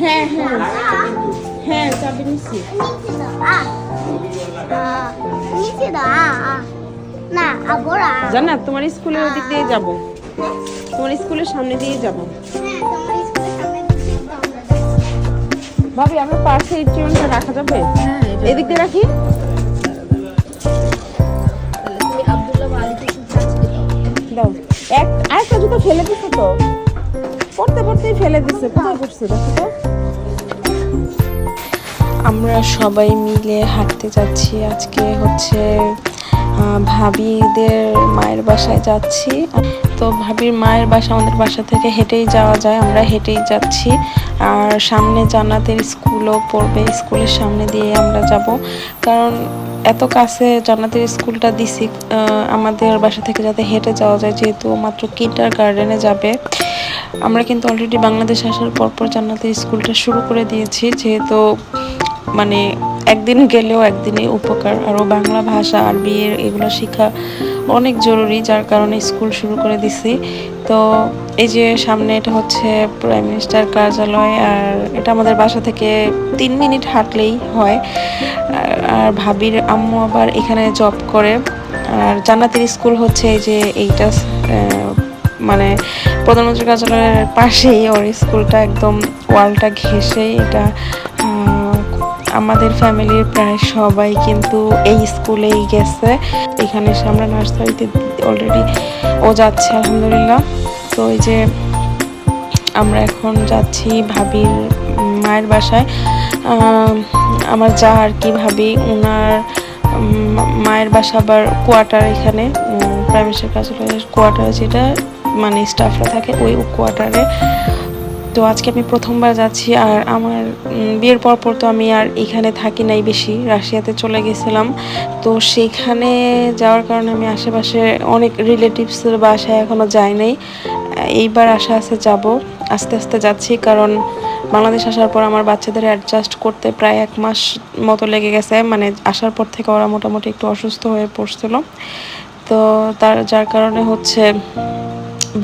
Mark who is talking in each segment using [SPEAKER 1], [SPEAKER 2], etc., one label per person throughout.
[SPEAKER 1] হ্যাঁ হ্যাঁ। হ্যাঁ চাবি নিচ্ছি জানা তোমার স্কুলের ওদিক দিয়ে যাব। তোমার স্কুলের সামনে দিয়ে যাব।
[SPEAKER 2] দিকে
[SPEAKER 1] ভাবি আমার পাশে ইনস্ট্রুমেন্টটা রাখা যাবে? এদিক দিয়ে রাখি।
[SPEAKER 3] দাও।
[SPEAKER 1] এক আরেকটা জুতো ফেলে দিছো তো? পড়তে পড়তেই ফেলে দিছে। কোথায় পড়ছে দেখো তো।
[SPEAKER 4] আমরা সবাই মিলে হাঁটতে যাচ্ছি। আজকে হচ্ছে ভাবিদের মায়ের বাসায় যাচ্ছি। তো ভাবির মায়ের বাসা আমাদের বাসা থেকে হেঁটেই যাওয়া যায়। আমরা হেঁটেই যাচ্ছি। আর সামনে জান্নাতের স্কুলও পড়বে। স্কুলের সামনে দিয়ে আমরা যাব। কারণ এত কাছে জান্নাতের স্কুলটা দিছি আমাদের বাসা থেকে যাতে হেঁটে যাওয়া যায়, যেহেতু মাত্র কিন্টার গার্ডেনে যাবে। আমরা কিন্তু অলরেডি বাংলাদেশ আসার পরপর জান্নাতের স্কুলটা শুরু করে দিয়েছি, যেহেতু মানে একদিন গেলেও একদিনে উপকার। আরও বাংলা ভাষা, আরবি এগুলো শেখা অনেক জরুরি, যার কারণে স্কুল শুরু করে দিছি। তো এই যে সামনে এটা হচ্ছে প্রাইম মিনিস্টার কার্যালয়, আর এটা আমাদের বাসা থেকে তিন মিনিট হাঁটলেই হয়। আর- ভাবির আম্মু আবার এখানে জব করে। আর জান্নাতের স্কুল হচ্ছে এই যে এইটা মানে প্রধানমন্ত্রী কার্যালয়ের পাশেই ওর স্কুলটা একদম ওয়ালটা ঘেঁষেই এটা আমাদের ফ্যামিলির প্রায় সবাই কিন্তু এই স্কুলেই গেছে। এখানে এসে আমরা নার্সারিতে অলরেডি ও যাচ্ছে, আলহামদুলিল্লাহ। তো এই যে আমরা এখন যাচ্ছি ভাবির মায়ের বাসায়। আমার যা আর কি ভাবি ওনার মায়ের বাসা আবার কোয়ার্টার এখানে প্রাইমেশের কার্যালয়ের কোয়ার্টার যেটা মানে স্টাফরা থাকে ওই কোয়ার্টারে তো আজকে আমি প্রথমবার যাচ্ছি আর আমার বিয়ের পর পর তো আমি আর এখানে থাকি নাই বেশি, রাশিয়াতে চলে গেছিলাম। তো সেখানে যাওয়ার কারণে আমি আশেপাশে অনেক রিলেটিভসের বাসায় এখনও যাই নাই। এইবার আশা আছে যাব, আস্তে আস্তে যাচ্ছি কারণ বাংলাদেশ আসার পর আমার বাচ্চাদের অ্যাডজাস্ট করতে প্রায় এক মাস মতো লেগে গেছে। মানে আসার পর থেকে ওরা মোটামুটি একটু অসুস্থ হয়ে পড়ছিল। তো তার, যার কারণে হচ্ছে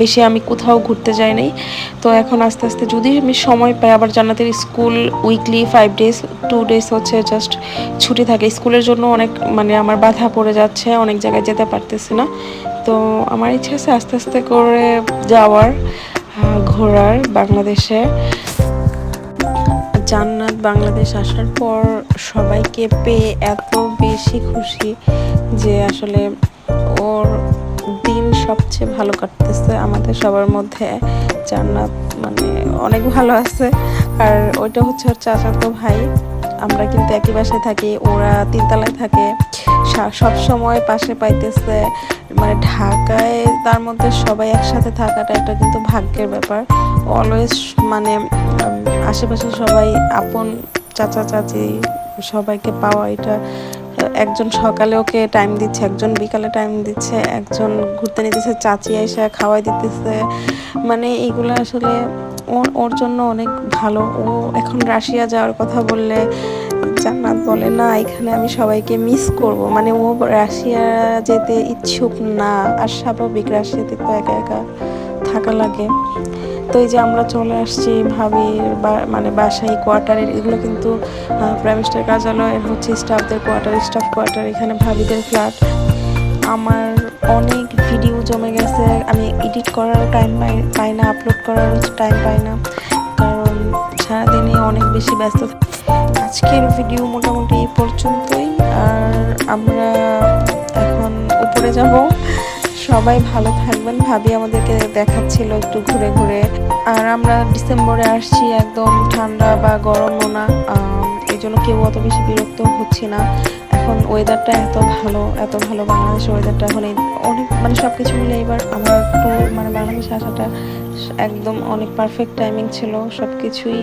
[SPEAKER 4] বেশি আমি কোথাও ঘুরতে যাই নাই। তো এখন আস্তে আস্তে যদি আমি সময় পাই, আবার জান্নাতের school weekly five days two days হচ্ছে জাস্ট ছুটি থাকে। স্কুলের জন্য অনেক মানে আমার বাধা পড়ে যাচ্ছে, অনেক জায়গায় যেতে পারতেছি না। তো আমার ইচ্ছা আছে আস্তে আস্তে করে যাওয়ার ঘোরার বাংলাদেশে। জান্নাত বাংলাদেশ আসার পর সবাইকে পেয়ে এত বেশি খুশি যে আসলে সবচেয়ে ভালো কাটতেছে আমাদের সবার মধ্যে জান্নাত মানে অনেক ভালো আছে। আর ওইটা হচ্ছে ওর চাচাতো ভাই। আমরা কিন্তু একই বাসায় থাকি, ওরা তিনতলায় থাকে। সব সময় পাশে পাইতেছে। মানে ঢাকায় তার মধ্যে সবাই একসাথে থাকাটা একটা কিন্তু ভাগ্যের ব্যাপার। অলওয়েজ মানে আশেপাশে সবাই আপন, চাচা, চাচি, সবাইকে পাওয়া এটা একজন সকালে ওকে টাইম দিচ্ছে, একজন বিকালে টাইম দিচ্ছে, একজন ঘুরতে নিতেছে, চাচি এসে খাওয়াই দিতেছে। মানে এইগুলো আসলে ওর ওর জন্য অনেক ভালো। ও এখন রাশিয়া যাওয়ার কথা বললে, জান্নাত বলে, না, এখানে আমি সবাইকে মিস করব। মানে ও রাশিয়া যেতে ইচ্ছুক না, আর স্বাভাবিক রাশিয়াতে তো একা একা থাকা লাগে। তো এই যে আমরা চলে আসছি ভাবির মানে বাসায় কোয়ার্টারের এগুলো কিন্তু প্রাইম মিনিস্টার কার্যালয়ের হচ্ছে স্টাফদের কোয়ার্টার স্টাফ কোয়ার্টার এখানে ভাবিদের ফ্ল্যাট আমার অনেক ভিডিও জমে গেছে, আমি এডিট করার টাইম পাই না আপলোড করার টাইম পাই না, কারণ সারাদিনই অনেক বেশি ব্যস্ত। আজকের ভিডিও মোটামুটি এই পর্যন্তই, আর আমরা এখন উপরে যাব। সবাই ভালো থাকবেন। ভাবি আমাদেরকে দেখাচ্ছিল একটু ঘুরে ঘুরে। আর আমরা ডিসেম্বরে আসছি একদম ঠান্ডা বা গরমও না। এই জন্য কেউ অত বেশি বিরক্ত হচ্ছি না। এখন ওয়েদারটা এত ভালো এত ভালো বাংলাদেশের ওয়েদারটা এখন অনেক মানে সব কিছু মিলে এবার আমার একটু মানে বাংলাদেশে আসাটা একদম অনেক পারফেক্ট টাইমিং ছিল। সব কিছুই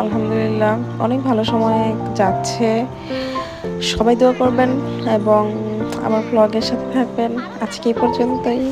[SPEAKER 4] আলহামদুলিল্লাহ অনেক ভালো সময় যাচ্ছে। সবাই দোয়া করবেন এবং আমার ব্লগের সাথে থাকবেন। আজকে এই পর্যন্তই।